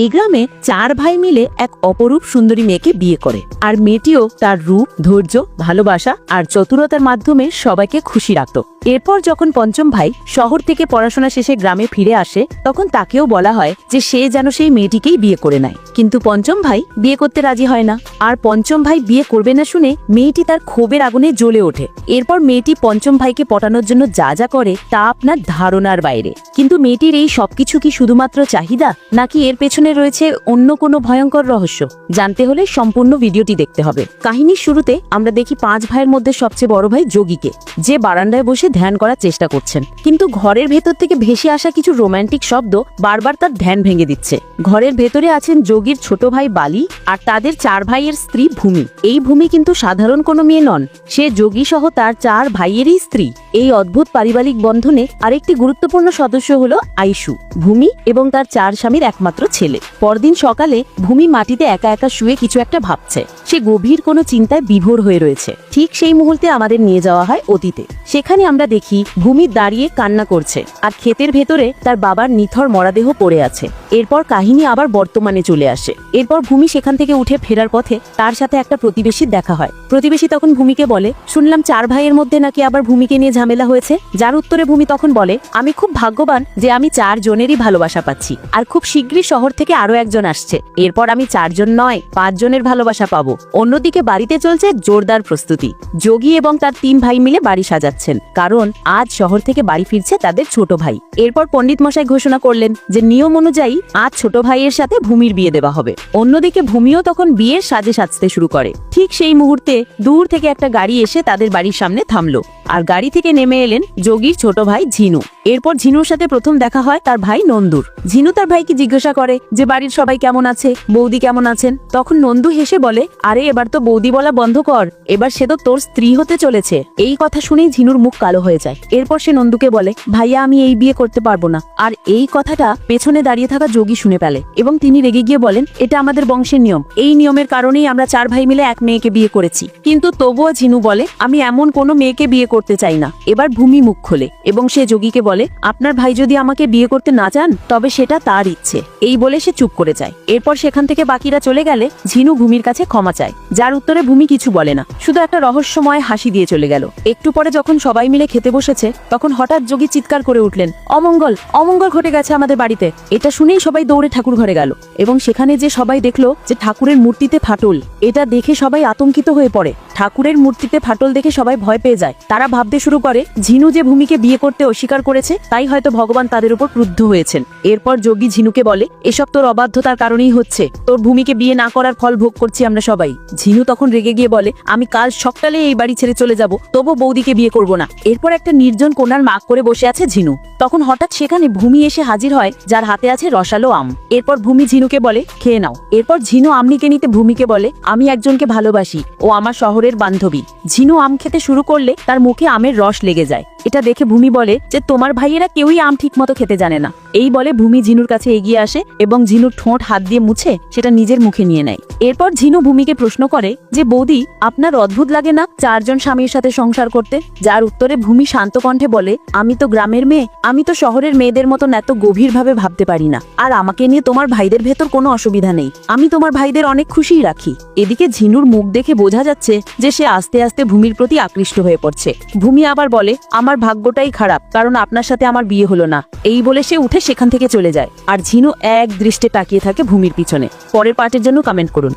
এই গ্রামে চার ভাই মিলে এক অপরূপ সুন্দরী মেয়েকে বিয়ে করে। আর মেয়েটিও তার রূপ, ধৈর্য, ভালোবাসা আর চতুরতার মাধ্যমে সবাইকে খুশি রাখত। এরপর যখন পঞ্চম ভাই শহর থেকে পড়াশোনা শেষে গ্রামে ফিরে আসে, তখন তাকেও বলা হয় যে সে যেন সেই মেয়েটিকেই বিয়ে করে নেয়। কিন্তু পঞ্চম ভাই বিয়ে করতে রাজি হয় না। আর পঞ্চম ভাই বিয়ে করবে না শুনে মেয়েটি তার ক্ষোভের আগুনে জ্বলে ওঠে। এরপর মেয়েটি পঞ্চম ভাইকে পটানোর জন্য যা যা করে তা আপনার ধারণার বাইরে। কিন্তু মেয়েটির এই সবকিছু কি শুধুমাত্র চাহিদা, নাকি এর পেছনে রয়েছে অন্য কোনো ভয়ঙ্কর রহস্য। জানতে হলে সম্পূর্ণ ভিডিওটি দেখতে হবে। কাহিনীর শুরুতে আমরা দেখি পাঁচ ভাইয়ের মধ্যে সবচেয়ে বড় ভাই যোগীকে, যে বারান্দায় বসে ধ্যান করার চেষ্টা করছেন। কিন্তু ঘরের ভেতর থেকে ভেসে আসা কিছু রোমান্টিক শব্দ বারবার তার ধ্যান ভেঙে দিচ্ছে। ঘরের ভেতরে আছেন যোগীর ছোট ভাই বালি আর তাদের চার ভাইয়ের স্ত্রী ভূমি। এই ভূমি কিন্তু সাধারণ কোনো মেয়ে নন, সে যোগী সহ তার চার ভাইয়েরই স্ত্রী। এই অদ্ভুত পারিবারিক বন্ধনে আরেকটি গুরুত্বপূর্ণ সদস্য হল আইসু, ভূমি এবং তার চার স্বামীর একমাত্র ছেলে। পরদিন সকালে ভূমি মাটিতে একা একা শুয়ে কিছু একটা ভাবছে। সে গভীর কোনো চিন্তায় বিভোর হয়ে রয়েছে। ঠিক সেই মুহূর্তে আমাদের নিয়ে যাওয়া হয় অতীতে। সেখানে আমরা দেখি ভূমি দাঁড়িয়ে কান্না করছে আর ক্ষেতের ভেতরে তার বাবার নিথর মরাদেহ পড়ে আছে। এরপর কাহিনী আবার বর্তমানে চলে আসে। এরপর ভূমি সেখান থেকে উঠে ফেরার পথে তার সাথে একটা প্রতিবেশীর দেখা হয়। প্রতিবেশী তখন ভূমিকে বলে, শুনলাম চার ভাইয়ের মধ্যে নাকি আবার ভূমিকে নিয়ে ঝামেলা হয়েছে, যার উত্তরে ভূমি তখন বলে, আমি খুব ভাগ্যবান যে আমি চার জনেরই ভালোবাসা পাচ্ছি, আর খুব শীঘ্রই শহর থেকে আরও একজন আসছে। এরপর আমি চারজন নয়, পাঁচ জনের ভালোবাসা পাবো। অন্যদিকে বাড়িতে চলছে জোরদার প্রস্তুতি। যোগী এবং তার তিন ভাই মিলে বাড়ি সাজাচ্ছেন, কারণ আজ শহর থেকে বাড়ি ফিরছে তাদের ছোট ভাই। এরপর পণ্ডিত মশাই ঘোষণা করলেন যে নিয়ম অনুযায়ী আজ ছোট ভাইয়ের সাথে ভূমির বিয়ে দেওয়া হবে। অন্যদিকে ভূমিও তখন বিয়ের সাজে সাজতে শুরু করে। ঠিক সেই মুহূর্তে দূর থেকে একটা গাড়ি এসে তাদের বাড়ির সামনে থামলো। আর গাড়ি থেকে নেমে এলেন যোগীর ছোট ভাই ঝিনু। এরপর ঝিনুর সাথে প্রথম দেখা হয় তার ভাই নন্দুর। ঝিনু তার ভাইকে জিজ্ঞাসা করে, যে বাড়ির সবাই কেমন আছে? বৌদি কেমন আছেন? তখন নন্দু হেসে বলে, আরে, এবার তো বৌদি বলা বন্ধ কর। এবার সে তো তোর স্ত্রী হতে চলেছে। এই কথা শুনেই ঝিনুর মুখ কালো হয়ে যায়। এরপর সে নন্দুকে বলে, ভাইয়া, আমি এই বিয়ে করতে পারব না। আর এই কথাটা পেছনে দাঁড়িয়ে থাকা যোগী শুনে পেলে এবং তিনি রেগে গিয়ে বলেন, এটা আমাদের বংশের নিয়ম। এই নিয়মের কারণেই আমরা চার ভাই মিলে এক মেয়েকে বিয়ে করেছি। কিন্তু তবুও ঝিনু বলে, আমি এমন কোনো মেয়েকে বিয়ে করতে চাই না। এবার ভূমি মুখ খোলে এবং সে যোগীকে বলে আপনার ভাই যদি আমাকে বিয়ে করতে না চান, তবে সেটা তার ইচ্ছে। এই বলে সে চুপ করে যায়। এরপর সেখান থেকে বাকিরা চলে গেলে ঝিনু ভূমির কাছে ক্ষমা চায়। যার উত্তরে ভূমি কিছু বলে না। শুধু একটা রহস্যময় হাসি দিয়ে চলে গেল। একটু পরে যখন সবাই মিলে খেতে বসেছে, তখন হঠাৎ যোগী চিৎকার করে উঠলেন, অমঙ্গল অমঙ্গল ঘটে গেছে আমাদের বাড়িতে। এটা শুনেই সবাই দৌড়ে ঠাকুর ঘরে গেল। এবং সেখানে যে সবাই দেখল যে ঠাকুরের মূর্তিতে ফাটল, এটা দেখে সবাই আতঙ্কিত হয়ে পড়ে। ঠাকুরের মূর্তিতে ফাটল দেখে সবাই ভয় পেয়ে যায়। তারা ভাবতে শুরু করে, ঝিনু যে ভূমিকে বিয়ে করতে অস্বীকার করেছে, তাই হয়তো ভগবান তাদের উপর ক্রুদ্ধ হয়েছেন। এরপর যোগী ঝিনুকে বলে, এসব তোর অবাধ্যতার কারণেই হচ্ছে। তোর ভূমিকে বিয়ে না করার ফল ভোগ করছি আমরা সবাই। ঝিনু তখন রেগে গিয়ে বলে, আমি কাল সকালে এই বাড়ি ছেড়ে চলে যাব, তবু বৌদিকে বিয়ে করব না। এরপর একটা নির্জন কোনার মাগ করে বসে আছে ঝিনু। তখন হঠাৎ সেখানে ভূমি এসে হাজির হয়, যার হাতে আছে রসালো আম। এরপর ভূমি ঝিনুকে বলে, খেয়ে নাও। এরপর ঝিনু আমনিকে নিতে ভূমিকে বলে, আমি একজনকে ভালোবাসি। ও আমার শহরের বান্ধবী। ঝিনু আম খেতে শুরু করলে তার মুখে আমের রস লেগে যায়। এটা দেখে ভূমি বলে যে, তোমার ভাইয়েরা কেউই আম ঠিক মতো খেতে জানে না। এই বলে ভূমি ঝিনুর কাছে এগিয়ে আসে এবং ঝিনুর ঠোঁট হাত দিয়ে মুছে সেটা নিজের মুখে নিয়ে নেয়। এরপর ঝিনু ভূমিকে প্রশ্ন করে যে, বৌদি, আপনার অদ্ভুত লাগে না চারজন স্বামীর সাথে সংসার করতে? যার উত্তরে ভূমি শান্ত কণ্ঠে বলে, আমি তো গ্রামের মেয়ে, আমি তো শহরের মেয়েদের মতন এত গভীরভাবে ভাবতে পারি না। আর আমাকে নিয়ে তোমার ভাইদের ভেতর কোনো অসুবিধা নেই। আমি তোমার ভাইদের অনেক খুশিই রাখি। এদিকে ঝিনুর মুখ দেখে বোঝা যাচ্ছে যে সে আস্তে আস্তে ভূমির প্রতি আকৃষ্ট হয়ে পড়ছে। ভূমি আবার বলে, আমার ভাগ্যটাই খারাপ, কারণ আপনার সাথে আমার বিয়ে হলো না। এই বলে সে উঠে সেখান থেকে চলে যায়। আর ঝিনু এক দৃষ্টে তাকিয়ে থাকে ভূমির পিছনে। পরের পার্টের জন্য কমেন্ট করুন।